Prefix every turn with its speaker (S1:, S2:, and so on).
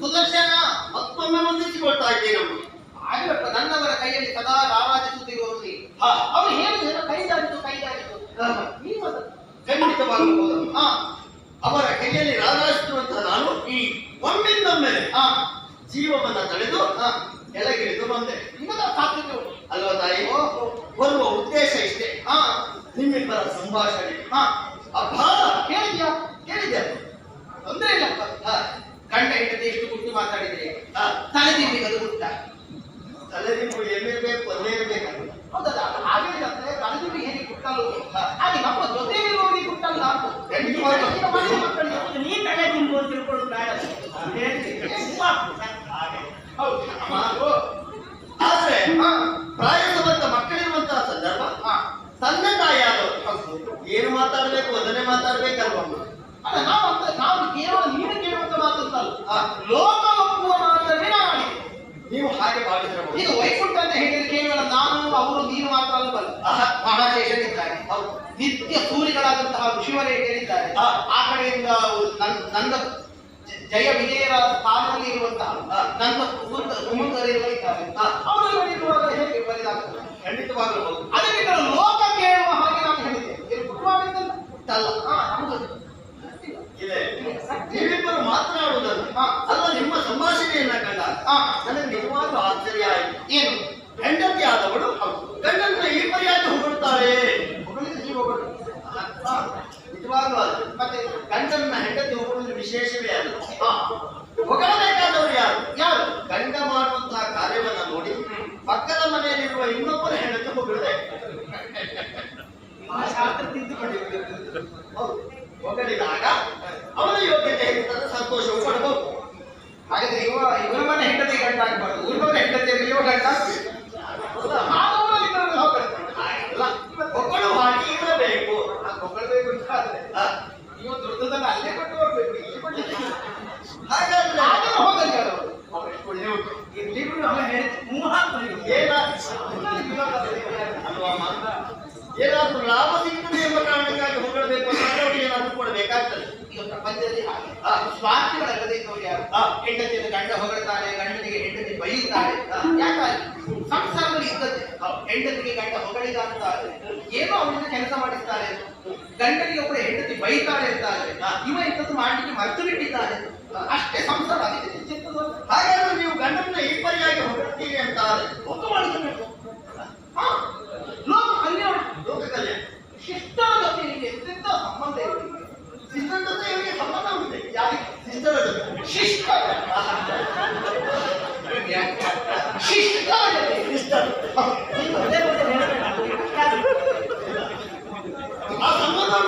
S1: ಸುದರ್ಶನ ಮತ್ತೊಮ್ಮೆ ಹೊಂದಿಸಿಕೊಳ್ತಾ ಇದ್ದೇನಮ್ಮ
S2: ಆಗಿರಪ್ಪ ನನ್ನವರ ಕೈಯಲ್ಲಿ ಸದಾ
S1: ಹಾ,
S2: ಅವರು ಹೇಳುವುದೇನೋ ಕೈದಾರಿತು ಕೈದಾರಿತು ನೀವು
S1: ಹೌದಮ್ಮ.
S2: ಹಾ
S1: ಅವರ ಕೈಯಲ್ಲಿ ರಾರಾಯಿಸುವಂತಹ ನಾನು ಈ ಒಮ್ಮಿಂದೊಮ್ಮೆಲೆ
S2: ಹಾ
S1: ಜೀವವನ್ನ
S2: ತಡೆದು
S1: ಕೆಳಗಿಳಿದು ಬಂದೆ.
S2: ನಿಮ್ಮದ ಸಾಧ್ಯತೆ
S1: ಅಲ್ವಾ ತಾಯಿ? ಸಂಭಾಷಣೆ.
S2: ಹಾ
S1: ಅಬ್ಬಾ
S2: ಕೇಳಿದ್ಯಾ?
S1: ಕೇಳಿದ್ಯಾ?
S2: ತೊಂದ್ರೆ ಇಲ್ಲಪ್ಪ
S1: ಹಾ,
S2: ಗಂಡ ಹೆಂಡತಿ ಎಷ್ಟು ಕುಟ್ಟು ಮಾತಾಡಿದ್ರೆ?
S1: ಹಾ,
S2: ತಲೆ ತಿಂಡಿಗೆ ಅದು ಗುಟ್ಟ
S1: ಎಲ್ಲೇ ಎಲ್ಲಿರ್ಬೇಕು ಅಲ್ಲೇ ಇರಬೇಕು
S2: ಹೌದಲ್ಲ ಹಾಗೆ ಅಂದ್ರೆ ತಲೆ ಹೇಗೆ ಗುಟ್ಟಲು ಹಾಗೆ ನಮ್ಮ ಜೊತೆ ಇರುವವರಿಗೆ ಗುಟ್ಟಲ್ಲ
S3: ನೀ ತಲೆ ತಿಂಬು ತಿಳ್ಕೊಳ್ಳೋದು ಬೇಡ. ಹೇಳ್ತೀನಿ.
S2: ಹೌದು.
S1: ಆದ್ರೆ
S2: ಹಾ
S1: ಮಾತಾಡ್ಬೇಕು ಅದನ್ನೇ ಮಾತಾಡ್ಬೇಕಲ್ವಮ್ಮ
S2: ಅಲ್ಲ ನಾವು ಅಂತ ನಾವು ಕೇವಲ ನೀನು ಕೇಳುವಂತ ಮಾತಲ್ಲ
S1: ಆ
S2: ಲೋಕ ಒಪ್ಪುವ ಮಾತನ್ನೇ ನಾವು.
S1: ನೀವು ಹಾಗೆ ಭಾವಿಸಿರಬಹುದು
S2: ಇದು ವೈಕುಂಠ ಅಂತ ಹೇಳಿದ್ರೆ ಕೇವಲ ನಾನು ಅವರು ನೀನು ಮಾತ್ರ ಅಲ್ಲವಲ್ಲ. ಮಹಾಶೇಷನಿದ್ದಾರೆ
S1: ಹೌದು
S2: ನಿತ್ಯ ಸೂರಿಗಳಾದಂತಹ ಋಷಿವರೇಟರಿದ್ದಾರೆ
S1: ಹಾ.
S2: ಆ ಕಡೆಯಿಂದ ನನ್- ನನ್ನ ಜಯ ವಿಜಯರ ಸ್ಥಾನದಲ್ಲಿ ಇರುವಂತಹ. ನನ್ನ ಸುಮಂತ ಸುಮಂತರಿರುವ ಇದ್ದಾರೆ
S1: ಹಾ.
S2: ಅವರೆಲ್ಲ ಇರುವಾಗ ಹೇಗೆ ಬರಿದಾಗ್ತದೆ
S1: ಖಂಡಿತವಾಗಲೂ ಹೌದು
S2: ಅದಕ್ಕೆ ನಾನು ಲೋಕ ಕೇಳುವ ಹಾಗೆ ನಾನು ಹೇಳಿದೆ ಇದು ಕುಟುಂಬವಿದ್ದಲ್ಲ
S1: ಅಲ್ಲ
S2: ಹಾ ನಮ್ದು
S1: ಇದೆ ನೀವಿಬ್ಬರು ಮಾತನಾಡುವುದನ್ನು
S2: ಹಾ.
S1: ಅಲ್ಲ ನಿಮ್ಮ ಸಂಭಾಷಣೆಯನ್ನ
S2: ಹಾ
S1: ನನಗೆ ನಿಜವಾದ ಆಶ್ಚರ್ಯ ಆಯಿತು.
S2: ಏನು?
S1: ಹೆಂಡತಿ ಆದವಳು? ಗಂಡನ ಈ ಪರ್ಯಾಯ ಹೊಗಳ್ತಾಳೆ. ನಿಜವಾಗ್ಲೂ ಅದು.
S2: ಮತ್ತೆ
S1: ಗಂಡನ ಹೆಂಡತಿ ಹೊಗಳುವುದು ವಿಶೇಷವೇ ಅಲ್ಲ. ಹೊಗಳಬೇಕಾದವರು ಯಾರು?
S2: ಯಾರು?
S1: ಗಂಡ ಮಾಡುವಂತಹ ಕಾರ್ಯವನ್ನ ನೋಡಿ, ಪಕ್ಕದ ಮನೆಯಲ್ಲಿರುವ ಇನ್ನೊಬ್ಬರ ಹೆಂಡತಿ ಹೊಗಳದೆ.
S3: ಆ ಶಾಸ್ತ್ರ ತಿದ್ದುಕೊಂಡಿದ್ದು
S1: ಹೌದು. ಹೊಗಳಿದಾಗ ಅವನ ಯೋಗ್ಯತೆ ಹೆಚ್ಚುತ್ತದೆ ಸಂತೋಷವು ಪಡಬಹುದು
S2: ಹಾಗಾದ್ರೆ ಇವ ಇವರ ಮನೆ ಆಗ್ಬಾರ್ದು ಗಂಡ ಇದ್ದವರು ಹೋಗ್ತಾರೆ.
S1: ಅಲ್ಲ ಹೊಗಳು ಹಾಗೆ ಇರಬೇಕು
S2: ಆ ಹೊಗಳ್ಬೇಕು ಅಂತ ಆದ್ರೆ ದುಡ್ಡದನ್ನ ಅಲ್ಲೇ ಕೊಟ್ಟು ಹೋಗ್ಬೇಕು.
S1: ಹಾಗಾದ್ರೆ
S2: ಹಾಗೆ ಹೋಗಲಿ ಅವರು. ಅವ್ರು ಎಷ್ಟು ಒಳ್ಳೆ.
S3: ಇಲ್ಲಿ ಬಿಡು ಅಲ್ಲ ಹೇಳಿದ್ದು ಮೂಹ
S1: ಅಲ್ವಾ ಮಾತ್ರ? ಏನಾದ್ರೂ ಲಾಭ ಸಿಗ್ತದೆ ಎಂಬ ಕಾರಣಕ್ಕಾಗಿ ಹೊಗಳಬೇಕು ಅವ್ರಿಗೆ ಏನಾದ್ರೂ ಕೊಡಬೇಕಾಗ್ತದೆ.
S2: ಪ್ರಪಂಚದಲ್ಲಿ ಸ್ವಾರ್ಥಿಗಳಲ್ಲದೆ ಇದ್ದವರು ಯಾರು. ಹೆಂಡತಿಯನ್ನು ಗಂಡ ಹೊಗಳ್ತಾನೆ ಗಂಡನಿಗೆ
S1: ಆ.
S2: ಯಾಕಾಗಿ ಸಂಸಾರದಲ್ಲಿ ಇದ್ದದ್ದೇ. ಹೆಂಡತಿಗೆ ಗಂಡ ಹೊಗಳಿದ ಅಂತ ಏನೋ ಅವನಿಂದ ಕೆಲಸ ಮಾಡಿಸ್ತಾರೆ. ಗಂಡನಿಗೆ ಒಬ್ಬರು ಹೆಂಡತಿ ಬೈತಾಳೆ ಅಂತ ಆದ್ರೆ. ಇವ ಇಂಥದ್ದು ಮಾಡಲಿಕ್ಕೆ ಮರೆತು ಬಿಟ್ಟಿದ್ದಾರೆ ಅಷ್ಟೇ ಸಂಸಾರ
S1: ಹಾಗಾದ್ರೆ ನೀವು ಗಂಡನ ಈ ಪರಿಯಾಗಿ ಹೊಗಳ್ತೀರಿ ಅಂತ
S2: ಒತ್ತು ಮಾಡಿಸಬೇಕು ಲೋಕ ಕಲ್ಯಾಣ.
S1: ಲೋಕ ಕಲ್ಯಾಣ.
S2: ಜೊತೆ ಎಂತೆಂಥ ಸಂಬಂಧ ಇದೆ.
S1: ಜೊತೆ ಸಂಬಂಧ ಉಂಟು.
S2: ಯಾರಿಗೆ?
S1: ಸಿಸ್ಟರ್ ಜೊತೆ.
S2: ಶಿಷ್ಟ ఆ
S1: సంబంధం